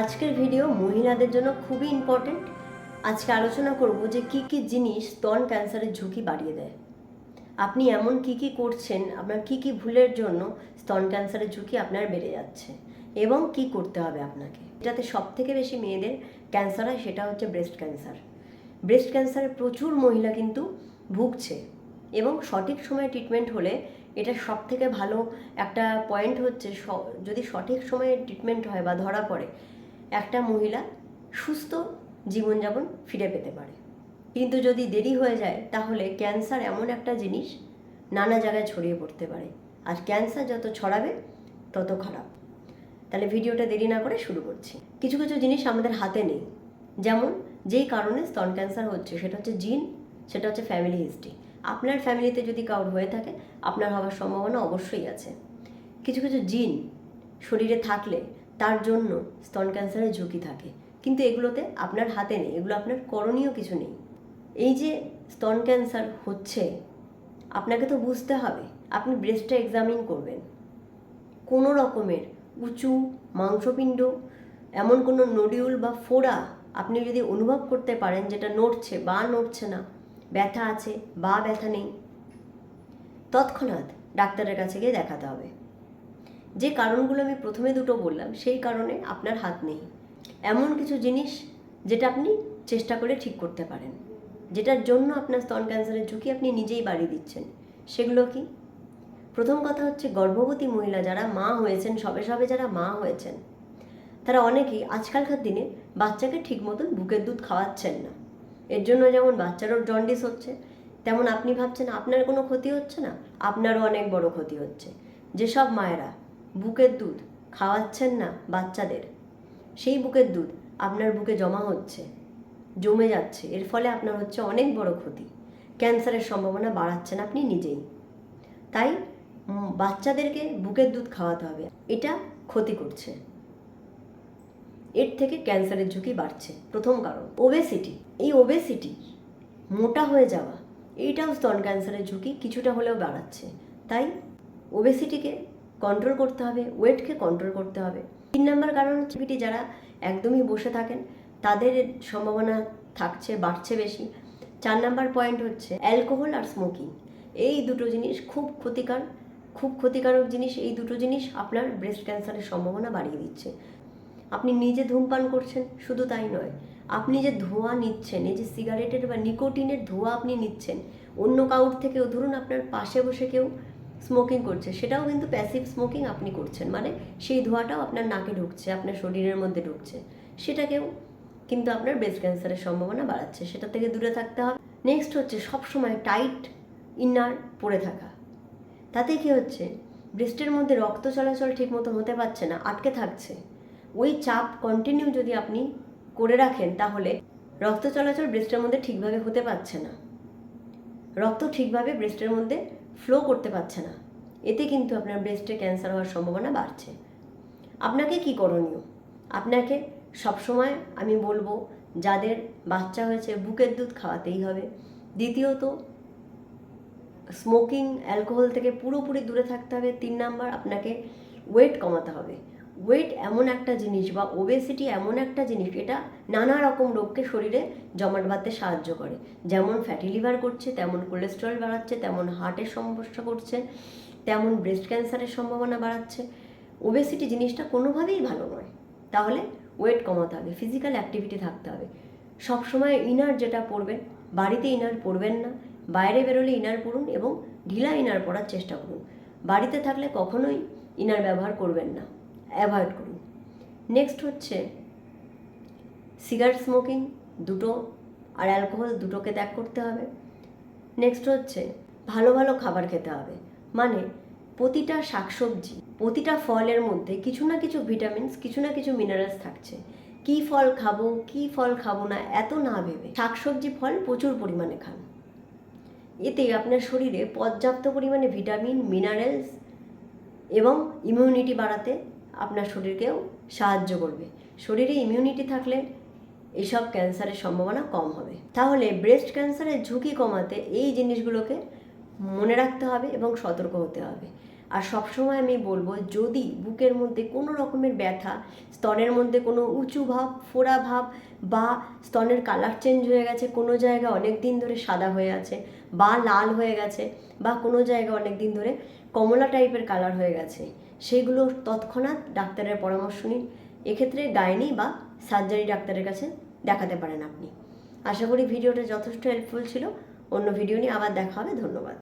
আজকের ভিডিও মহিলাদের জন্য খুবই ইম্পর্টেন্ট আজকে আলোচনা করব যে কি কি জিনিস স্তন ক্যান্সারের ঝুঁকি বাড়িয়ে দেয়। আপনি এমন কি কি করছেন, আপনার কি কি ভুলের জন্য স্তন ক্যান্সারের ঝুঁকি আপনার বেড়ে যাচ্ছে এবং কি করতে হবে আপনাকে? এটাতে সব থেকে বেশি মেয়েদের ক্যান্সার হয় সেটা হচ্ছে ব্রেস্ট ক্যান্সার ব্রেস্ট ক্যান্সারে প্রচুর মহিলা কিন্তু ভুগছে এবং সঠিক সময়ে ট্রিটমেন্ট হলে এটা সব থেকে ভালো একটা পয়েন্ট হচ্ছে যদি সঠিক সময়ে ট্রিটমেন্ট হয় বা ধরা পড়ে একটা মহিলা সুস্থ জীবনযাপন ফিরে পেতে পারে। কিন্তু যদি দেরি হয়ে যায়, তাহলে ক্যান্সার এমন একটা জিনিস নানা জায়গায় ছড়িয়ে পড়তে পারে। আর ক্যান্সার যত ছড়াবে, তত খারাপ। তাহলে ভিডিওটা দেরি না করে শুরু করছি। কিছু কিছু জিনিস আমাদের হাতে নেই। যেমন যেই কারণে স্তন ক্যান্সার হচ্ছে, সেটা হচ্ছে জিন, সেটা হচ্ছে ফ্যামিলি হিস্ট্রি। আপনার ফ্যামিলিতে যদি কারোর হয়ে থাকে, আপনার হওয়ার সম্ভাবনা অবশ্যই আছে। কিছু কিছু জিন শরীরে থাকলে তার জন্য স্তন ক্যান্সারের ঝুঁকি থাকে। কিন্তু এগুলোতে আপনার হাতে নেই, এগুলো আপনার করণীয় কিছু নেই। এই যে স্তন ক্যান্সার হচ্ছে, আপনাকে তো বুঝতে হবে, আপনি ব্রেস্টটা এক্সামিন করবেন। কোনো রকমের উঁচু মাংসপিণ্ড, এমন কোনো নডিউল বা ফোড়া আপনি যদি অনুভব করতে পারেন যেটা নড়ছে বা নড়ছে না, ব্যথা আছে বা ব্যথা নেই, তৎক্ষণাৎ ডাক্তারের কাছে গিয়ে দেখাতে হবে। যে কারণগুলো আমি প্রথমে দুটো বললাম, সেই কারণে আপনার হাত নেই। এমন কিছু জিনিস যেটা আপনি চেষ্টা করে ঠিক করতে পারেন। যেটার জন্য আপনার স্তন ক্যান্সারের ঝুঁকি আপনি নিজেই বাড়িয়ে দিচ্ছেন। সেগুলো কি? প্রথম কথা হচ্ছে গর্ভবতী মহিলা যারা মা হয়েছেন, সবে সবে যারা মা হয়েছেন, তারা অনেকেই আজকালকার দিনে বাচ্চাকে ঠিক মতন বুকের দুধ খাওয়াচ্ছেন না। এর জন্য যেমন বাচ্চারও জন্ডিস হচ্ছে, তেমন আপনি ভাবছেন আপনার কোনো ক্ষতি হচ্ছে না, আপনারও অনেক বড় ক্ষতি হচ্ছে। যেসব মায়েরা বুকের দুধ খাওয়াচ্ছেন না বাচ্চাদের। সেই বুকের দুধ আপনার বুকে জমা হচ্ছে, জমে যাচ্ছে। এর ফলে আপনার হচ্ছে অনেক বড় ক্ষতি। ক্যান্সারের সম্ভাবনা বাড়াচ্ছেন আপনি নিজেই। তাই বাচ্চাদেরকে বুকের দুধ খাওয়াতে হবে। এটা ক্ষতি করছে। এর থেকে ক্যান্সারের ঝুঁকি বাড়ছে। প্রথম কারণ ওবেসিটি এই ওবেসিটি মোটা হয়ে যাওয়া, এইটাও স্তন ক্যান্সারের ঝুঁকি কিছুটা হলেও বাড়াচ্ছে। তাই ওবেসিটিকে কন্ট্রোল করতে হবে ওয়েটকে কন্ট্রোল করতে হবে। তিন নম্বর কারণ হচ্ছে পিটি যারা একদমই বসে থাকেন, তাদের সম্ভাবনা থাকছে, বাড়ছে বেশি। চার নাম্বার পয়েন্ট হচ্ছে অ্যালকোহল আর স্মোকিং এই দুটো জিনিস খুব ক্ষতিকর, খুব ক্ষতিকারক জিনিস। এই দুটো জিনিস আপনার ব্রেস্ট ক্যান্সারের সম্ভাবনা বাড়িয়ে দিচ্ছে। আপনি নিজে ধূমপান করছেন, শুধু তাই নয়, আপনি যে ধোঁয়া নিচ্ছেন, এই যে সিগারেটের বা নিকোটিনের ধোঁয়া আপনি নিচ্ছেন, অন্য কাউর থেকেও, ধরুন আপনার পাশে বসে কেউ স্মোকিং করছে, সেটাও কিন্তু প্যাসিভ স্মোকিং আপনি করছেন। মানে সেই ধোঁয়াটাও আপনার নাকে ঢুকছে, আপনার শরীরের মধ্যে ঢুকছে। সেটাকেও কিন্তু আপনার ব্রেস্ট ক্যান্সারের সম্ভাবনা বাড়াচ্ছে। সেটা থেকে দূরে থাকতে হবে। নেক্সট হচ্ছে সবসময় টাইট ইনার পরে থাকা। তাতে কি হচ্ছে? ব্রেস্টের মধ্যে রক্ত চলাচল ঠিক মতো হতে পারছে না, আটকে থাকছে। ওই চাপ কন্টিনিউ যদি আপনি করে রাখেন, তাহলে রক্ত চলাচল ব্রেস্টের মধ্যে ঠিকভাবে হতে পারছে না। রক্ত ঠিকভাবে ব্রেস্টের মধ্যে ফ্লো করতে পারছে না। এতে কিন্তু আপনার ব্রেস্টে ক্যান্সার হওয়ার সম্ভাবনা বাড়ছে। আপনাকে কি করণীয়? আপনাকে সবসময় আমি বলব, যাদের বাচ্চা হয়েছে বুকের দুধ খাওয়াতেই হবে। দ্বিতীয়ত স্মোকিং অ্যালকোহল থেকে পুরোপুরি দূরে থাকতে হবে। তিন নাম্বার, আপনাকে ওয়েট কমাতে হবে। ওয়েট এমন একটা জিনিস বা ওবেসিটি এমন একটা জিনিস, এটা নানা রকম রোগকে শরীরে জমাট বাঁধতে সাহায্য করে। যেমন ফ্যাটি লিভার করছে, তেমন কোলেস্টেরল বাড়াচ্ছে, তেমন হার্টের সমস্যা করছে, তেমন ব্রেস্ট ক্যান্সারের সম্ভাবনা বাড়াচ্ছে। ওবেসিটি জিনিসটা কোনোভাবেই ভালো নয়। তাহলে ওয়েট কমাতে হবে ফিজিক্যাল অ্যাক্টিভিটি থাকতে হবে। সবসময় ইনার যেটা পরবেন বাড়িতে ইনার পরবেন না, বাইরে বেরোলে ইনার পরুন এবং ঢিলা ইনার পরার চেষ্টা করুন। বাড়িতে থাকলে কখনোই ইনার ব্যবহার করবেন না। অ্যাভয়েড করুন। নেক্সট হচ্ছে সিগারেট স্মোকিং দুটো আর অ্যালকোহল দুটোকে ত্যাগ করতে হবে। নেক্সট হচ্ছে ভালো ভালো খাবার খেতে হবে। মানে প্রতিটা শাকসবজি, প্রতিটা ফলের মধ্যে কিছু না কিছু ভিটামিনস কিছু না কিছু মিনারেলস থাকছে। কি ফল খাব, কি ফল খাব না, এত না ভেবে। শাকসবজি ফল প্রচুর পরিমাণে খান। এতে আপনার শরীরে পর্যাপ্ত পরিমাণে ভিটামিন মিনারেলস এবং ইমিউনিটি বাড়াতে আপনার শরীরকেও সাহায্য করবে। শরীরে ইমিউনিটি থাকলে এসব ক্যান্সারের সম্ভাবনা কম হবে। তাহলে ব্রেস্ট ক্যান্সারের ঝুঁকি কমাতে এই জিনিসগুলোকে মনে রাখতে হবে এবং সতর্ক হতে হবে। আর সবসময় আমি বলব, যদি বুকের মধ্যে কোনো রকমের ব্যথা, স্তনের মধ্যে কোনো উঁচু ভাব, ফোড়া ভাব বা স্তনের কালার চেঞ্জ হয়ে গেছে, কোনো জায়গা অনেক দিন ধরে সাদা হয়ে আছে বা লাল হয়ে গেছে বা কোনো জায়গা অনেক দিন ধরে কমলা টাইপের কালার হয়ে গেছে সেগুলো তৎক্ষণাৎ ডাক্তারের পরামর্শ নিন। এক্ষেত্রে গাইনি বা সার্জারি ডাক্তারের কাছে দেখাতে পারেন আপনি। আশা করি ভিডিওটা যথেষ্ট হেল্পফুল ছিল। অন্য ভিডিও নিয়ে আবার দেখা হবে। ধন্যবাদ।